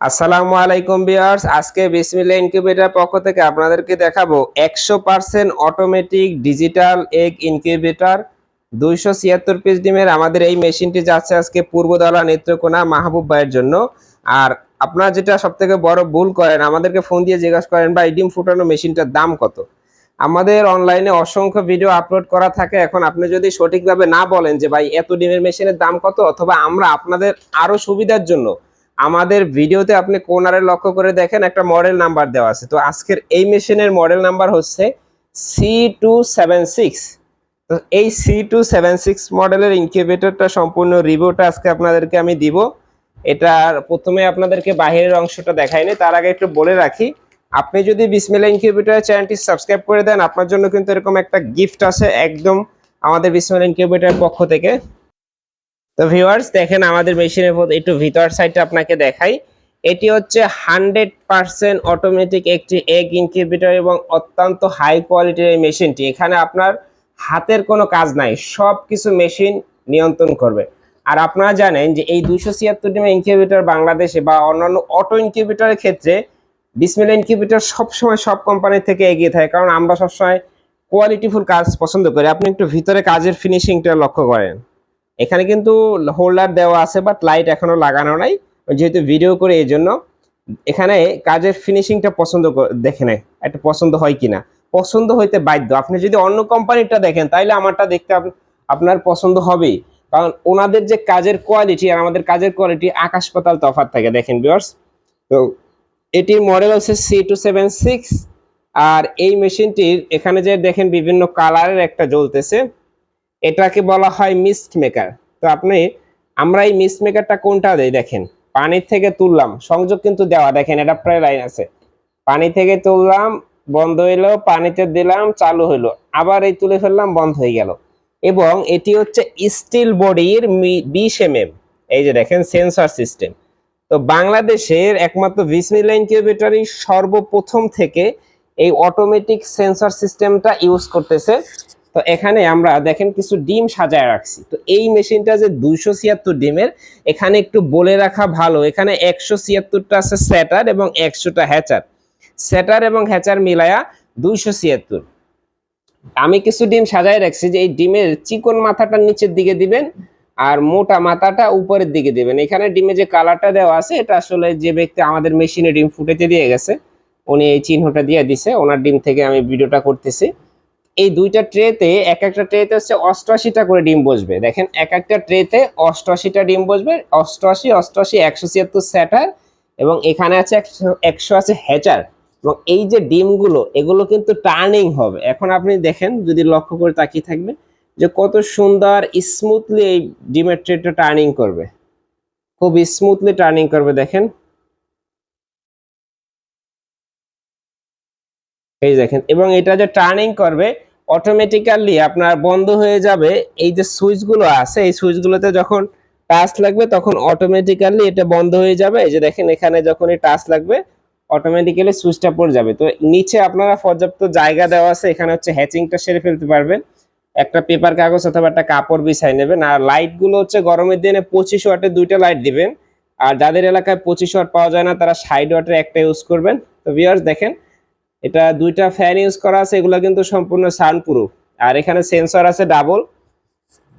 আসসালামু আলাইকুম বিয়ার্স আজকে বিসমিল্লা ইনকিউবেটার পক্ষ থেকে আপনাদেরকে দেখাবো একশো percent automatic digital egg incubator. দুইশো ছিয়াত্তর পিস ডিমের আমাদের এই মেশিনটি যাচ্ছে আজকে পূর্বদলা নেত্রকোনা মাহবুব ভাইয়ের জন্য। আর আপনারা যেটা সব থেকে বড় ভুল করেন, আমাদেরকে ফোন দিয়ে জিজ্ঞাসা করেন, ভাই, ডিম ফুটানো মেশিনটার দাম কত? আমাদের অনলাইনে অসংখ্য ভিডিও আপলোড করা থাকে। এখন আপনি যদি সঠিকভাবে না বলেন যে, ভাই, এত ডিমের মেশিনের দাম কত? অথবা আমরা আপনাদের আরও সুবিধার জন্য আমাদের ভিডিওতে আপনি কোনারে লক্ষ্য করে দেখেন একটা মডেল নাম্বার দেওয়া আছে। তো আজকের এই মেশিনের মডেল নাম্বার হচ্ছে সি টু সেভেন সিক্স তো এই সি টু সেভেন সিক্স মডেলের ইনকিউবেটরটা সম্পূর্ণ রিভিউটা আজকে আপনাদেরকে আমি দিব। এটার প্রথমে আপনাদেরকে বাহিরের অংশটা দেখাইনি তার আগে একটু বলে রাখি, আপনি যদি বিসমিল্লা ইনকিউবেটর চ্যানেলটি সাবস্ক্রাইব করে দেন, আপনার জন্য কিন্তু এরকম একটা গিফট আছে একদম আমাদের বিসমিল্লা ইনকিউবেটর পক্ষ থেকে। তো ভিউয়ার্স, দেখেন আমাদের মেশিনের একটু ভিতর সাইডটা আপনাকে দেখাই। এটি হচ্ছে হান্ড্রেড পার্সেন্ট অটোমেটিক একটি এগ ইনকিউবেটর এবং অত্যন্ত হাই কোয়ালিটির এই মেশিনটি। এখানে আপনার হাতের কোনো কাজ নাই সব কিছু মেশিন নিয়ন্ত্রণ করবে। আর আপনারা জানেন যে এই দুশো ছিয়াত্তর ডিমের ইনকিউবেটর বাংলাদেশে বা অন্যান্য অটো ইনকিউবেটরের ক্ষেত্রে বিসমিল ইনকিউবেটর সবসময় সব কোম্পানি থেকে এগিয়ে থাকে, কারণ আমরা সবসময় কোয়ালিটিফুল কাজ পছন্দ করি। আপনি একটু ভিতরে কাজের ফিনিশিংটা লক্ষ্য করেন। এখানে কিন্তু হোল্ডার দেওয়া আছে বাট লাইট এখনও লাগানো নাই। যেহেতু ভিডিও করে এই জন্য। এখানে কাজের ফিনিশিংটা পছন্দ দেখে নেয় একটা পছন্দ হয় কিনা। পছন্দ হইতে বাধ্য। আপনি যদি অন্য কোম্পানিটা দেখেন, তাইলে আমারটা দেখতে আপনার পছন্দ হবেই। কারণ ওনাদের যে কাজের কোয়ালিটি আর আমাদের কাজের কোয়ালিটি আকাশ পাতাল তফাৎ থাকে, দেখেন বিয়ার্স তো এটির মডেল হচ্ছে সি টু সেভেন সিক্স আর এই মেশিনটির এখানে যে দেখেন বিভিন্ন কালারের একটা জ্বলতেছে। এটাকে বলা হয় মিস্ট মেকার তো আপনি, আমরা এই মিস্ট মেকারটা কোনটা দেই? দেখেন পানির থেকে তুললাম, সংযোগ কিন্তু দেওয়া। দেখেন, এটা প্রায় লাইন আছে। পানি থেকে তুললাম, বন্ধ হইল, পানিতে দিলাম, চালু হইল। আবার এই তুলে ফেললাম, বন্ধ হয়ে গেল। এবং এটি হচ্ছে স্টিল বডির বিশ এম এম এই যে দেখেন সেন্সর সিস্টেম তো বাংলাদেশের একমাত্র ভিসমিলা ইনকিউবেটরই সর্বপ্রথম থেকে এই অটোমেটিক সেন্সর সিস্টেমটা ইউজ করতেছে তো এখানে আমরা দেখেন কিছু ডিম সাজায় রাখছি। তো এই মেশিনটা যে দুইশো ছিয়াত্তর ডিমের, এখানে একটু বলে রাখা ভালো। এখানে একশো ছিয়াত্তরটা আছে স্যাটার এবং একশোটা হ্যাচার। স্যাটার এবং হ্যাচার মিলায়া দুইশো ছিয়াত্তর। আমি কিছু ডিম সাজায় রাখছি যে এই ডিমের চিকন মাথাটা নিচের দিকে দিবেন আর মোটা মাথাটা উপরের দিকে দিবেন। এখানে ডিমে যে কালারটা দেওয়া আছে, এটা আসলে যে ব্যক্তি আমাদের মেশিনে ডিম ফুটেতে দিয়ে গেছে, উনি এই চিহ্নটা দিয়ে দিছে। ওনার ডিম থেকে আমি ভিডিওটা করতেছি। এই দুইটা ট্রেতে এক একটা ট্রেতে হচ্ছে অষ্টআশিটা করে ডিম বসবে। দেখেন, এক একটা ট্রেতে অষ্টআশিটা ডিম বসবে, অষ্টআশি অষ্টআশি, একশো ছিয়াত্তর স্যাটার এবং এখানে আছে একশো আছে হ্যাচার এবং এই যে ডিমগুলো, এগুলো কিন্তু টার্নিং হবে। এখন আপনি দেখেন, যদি লক্ষ্য করে তাকিয়ে থাকবে যে কত সুন্দর স্মুথলি এই ডিমের ট্রেটা টার্নিং করবে। খুব স্মুথলি টার্নিং করবে, দেখেন। এই দেখেন, এবং এটা যে টার্নিং করবে অটোমেটিক্যালি আপনার বন্ধ হয়ে যাবে। এই যে সুইচগুলো আছে, এই সুইচগুলোতে যখন টাচ লাগবে, তখন অটোমেটিক্যালি এটা বন্ধ হয়ে যাবে। এই যে দেখেন, এখানে যখনই টাচ লাগবে অটোমেটিক্যালি সুইচটা পড়ে যাবে। তো নিচে আপনারা পর্যাপ্ত জায়গা দেওয়া আছে, এখানে হচ্ছে হ্যাচিংটা সেরে ফেলতে পারবেন। একটা পেপার কাগজ অথবা একটা কাপড় বিছাই নেবেন। আর লাইটগুলো হচ্ছে গরমের দিনে পঁচিশ ওয়াটের দুইটা লাইট দিবেন। আর যাদের এলাকায় পঁচিশ ওয়াট পাওয়া যায় না, তারা ষাট ওয়াটের একটা ইউজ করবেন। তো ভিউয়ার্স দেখেন এটা দুইটা ফ্যান ইউজ করা আছে, এগুলো কিন্তু সম্পূর্ণ সাউন্ড প্রুফ আর এখানে সেন্সর আছে ডাবল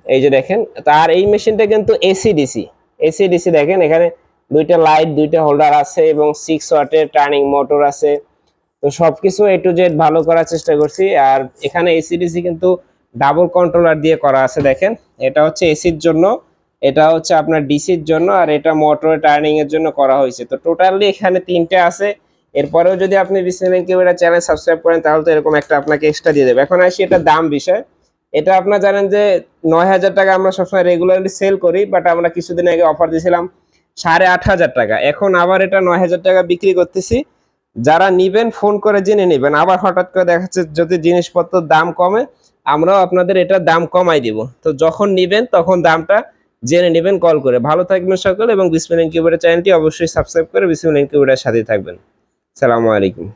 এই যে দেখেন আর এই মেশিনটা কিন্তু এসি ডিসি এসি ডিসি দেখেন, এখানে দুইটা লাইট দুইটা হোল্ডার আছে এবং সিক্স ওয়াটের টার্নিং মোটর আছে। তো সবকিছু এ টু জেড ভালো করার চেষ্টা করছি। আর এখানে এসি ডিসি কিন্তু ডাবল কন্ট্রোলার দিয়ে করা আছে, দেখেন। এটা হচ্ছে এসির জন্য, এটা হচ্ছে আপনার ডিসির জন্য, আর এটা মোটর টার্নিং এর জন্য করা হয়েছে। তো টোটালি এখানে তিনটে আছে। এরপরেও যদি আপনি বিসমিল্লাহ কিউবেটা চ্যানেল সাবস্ক্রাইব করেন, তাহলে তো এরকম একটা আপনাকে এক্সট্রা দিয়ে দেবে। এখন আসি এটা দাম বিষয়। এটা আপনারা জানেন যে নয় হাজার টাকা আমরা সবসময় রেগুলারলি সেল করি বাট আমরা কিছুদিন আগে অফার দিয়েছিলাম সাড়ে আট হাজার টাকা। এখন আবার এটা নয় হাজার টাকা বিক্রি করতেছি। যারা নিবেন ফোন করে জেনে নেবেন। আবার হঠাৎ করে দেখা যাচ্ছে যদি জিনিসপত্রের দাম কমে, আমরাও আপনাদের এটা দাম কমাই দিব। তো যখন নিবেন, তখন দামটা জেনে নেবেন কল করে। ভালো থাকবেন সকলে এবং বিসমিল ইনকিউবেটার চ্যানেলটি অবশ্যই সাবস্ক্রাইব করে বিসমিল ইনকিউবেটার সাথে থাকবেন। সালামু আলাইকুম।